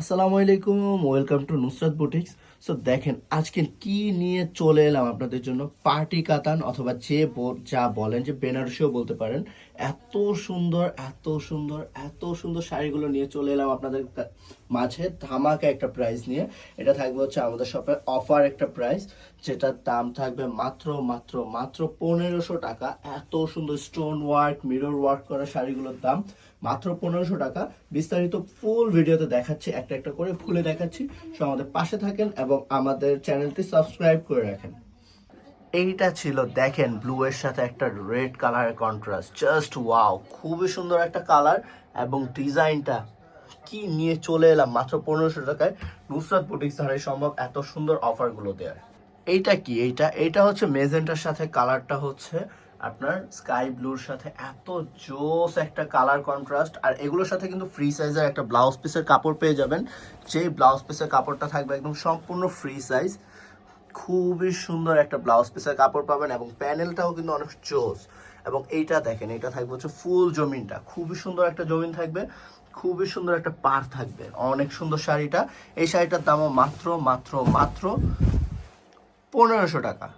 আসসালামু আলাইকুম welcome to Nusrat boutiques so দেখেন, আজকে কি নিয়ে চলে এলাম আপনাদের জন্য? পার্টি কাতান অথবা যে যা বলেন, যে বেনারসিও বলতে পারেন। এত সুন্দর এত সুন্দর এত সুন্দর শাড়িগুলো নিয়ে চলে এলাম আপনাদের মাঝে। ধামাকা একটা প্রাইস নিয়ে। এটা থাকবে হচ্ছে আমাদের শপে অফার একটা প্রাইস যেটার দাম থাকবে মাত্র মাত্র মাত্র পনেরোশো টাকা। এত সুন্দর স্টোন ওয়ার্ক মিরর ওয়ার্ক করা শাড়িগুলোর দাম মাত্র পনেরোশো টাকা। বিস্তারিত ফুল ভিডিওতে দেখাচ্ছি। একটা একটা একটা করে খুলে দেখাচ্ছি। সো আমাদের পাশে থাকেন এবং আমাদের চ্যানেলটি সাবস্ক্রাইব করে রাখেন। এইটা ছিল, দেখেন ব্লু এর সাথে একটা রেড কালারের কন্ট্রাস্ট জাস্ট ওয়াও খুবই সুন্দর একটা কালার এবং ডিজাইনটা কি নিয়ে চলে এলাম মাত্র পনেরোশো টাকায় নুসরাত বুটিক্স ধারাই সম্ভব এত সুন্দর অফারগুলো দেওয়ার এইটা কি? এইটা এইটা হচ্ছে মেজেন্টার সাথে কালারটা হচ্ছে আপনার স্কাই ব্লুর সাথে এত জোস একটা কালার কন্ট্রাস্ট আর এগুলোর সাথে কিন্তু ফ্রি সাইজের একটা ব্লাউজ পিসের কাপড় পেয়ে যাবেন। যেই ব্লাউজ পিসের কাপড়টা থাকবে একদম সম্পূর্ণ ফ্রি সাইজ খুবই সুন্দর একটা ব্লাউজ পিসের কাপড় পাবেন এবং প্যানেলটাও কিন্তু অনেক জোস। এবং এইটা দেখেন এটা থাকবে হচ্ছে ফুল জমিনটা। খুবই সুন্দর একটা জমিন থাকবে, খুবই সুন্দর একটা পার থাকবে, অনেক সুন্দর শাড়িটা। এই শাড়িটার দামও মাত্র মাত্র মাত্র পনেরোশো টাকা।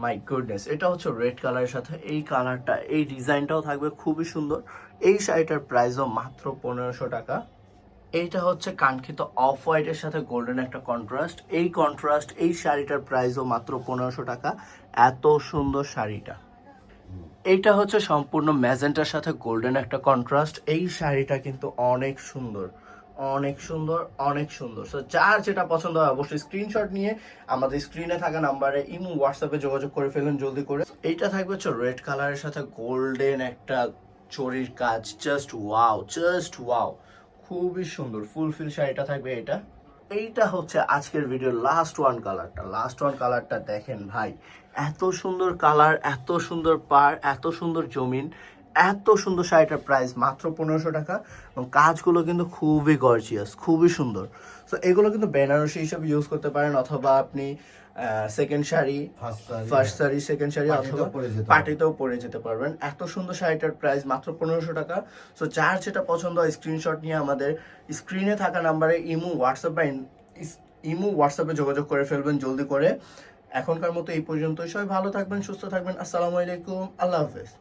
মাই গুডনেস এটা হচ্ছে রেড কালারের সাথে এই কালারটা এই ডিজাইনটাও থাকবে, খুবই সুন্দর। এই শাড়িটার প্রাইসও মাত্র পনেরোশো টাকা। এইটা হচ্ছে কাঙ্ক্ষিত অফ হোয়াইটের সাথে গোল্ডেন একটা কন্ট্রাস্ট এই কন্ট্রাস্ট এই শাড়িটার প্রাইসও মাত্র পনেরোশো টাকা। এত সুন্দর শাড়িটা। এইটা হচ্ছে সম্পূর্ণ ম্যাজেন্টার সাথে গোল্ডেন একটা কন্ট্রাস্ট এই শাড়িটা কিন্তু অনেক সুন্দর। অনেক সুন্দর অনেক সুন্দর। সো যার যেটা পছন্দ হয় অবশ্যই স্ক্রিনশট নিয়ে আমাদের স্ক্রিনে থাকা নাম্বারে ইমো হোয়াটসঅ্যাপে যোগাযোগ করে ফেলুন জলদি করে। এইটা থাকবে হচ্ছে রেড কালারের সাথে গোল্ডেন একটা চড়ির কাজ। জাস্ট ওয়াও জাস্ট ওয়াও খুবই সুন্দর ফুলফিল শাড়িটা থাকবে এটা এইটা। হচ্ছে আজকের ভিডিওর লাস্ট ওয়ান কালারটা লাস্ট ওয়ান কালারটা দেখেন ভাই, এত সুন্দর কালার এত সুন্দর পার এত সুন্দর জমিন। এত সুন্দর শাড়িটার প্রাইস মাত্র পনেরোশো টাকা এবং কাজগুলো কিন্তু খুবই গর্জিয়াস খুবই সুন্দর। তো এগুলো কিন্তু বেনারসি হিসেবে ইউজ করতে পারেন অথবা আপনি second sari first sari second sari অথবা পরে পার্টিতেও পরে যেতে পারবেন। এত সুন্দর শাড়িটার প্রাইস মাত্র পনেরোশো টাকা। সো যার যেটা পছন্দ হয় স্ক্রিনশট নিয়ে আমাদের স্ক্রিনে থাকা নাম্বারে ইমো হোয়াটসঅ্যাপ বা ইমো হোয়াটসঅ্যাপে যোগাযোগ করে ফেলবেন জলদি করে। এখনকার মতো এই পর্যন্তই। সবাই ভালো থাকবেন সুস্থ থাকবেন। আসসালামু আলাইকুম। আল্লাহ হাফেজ।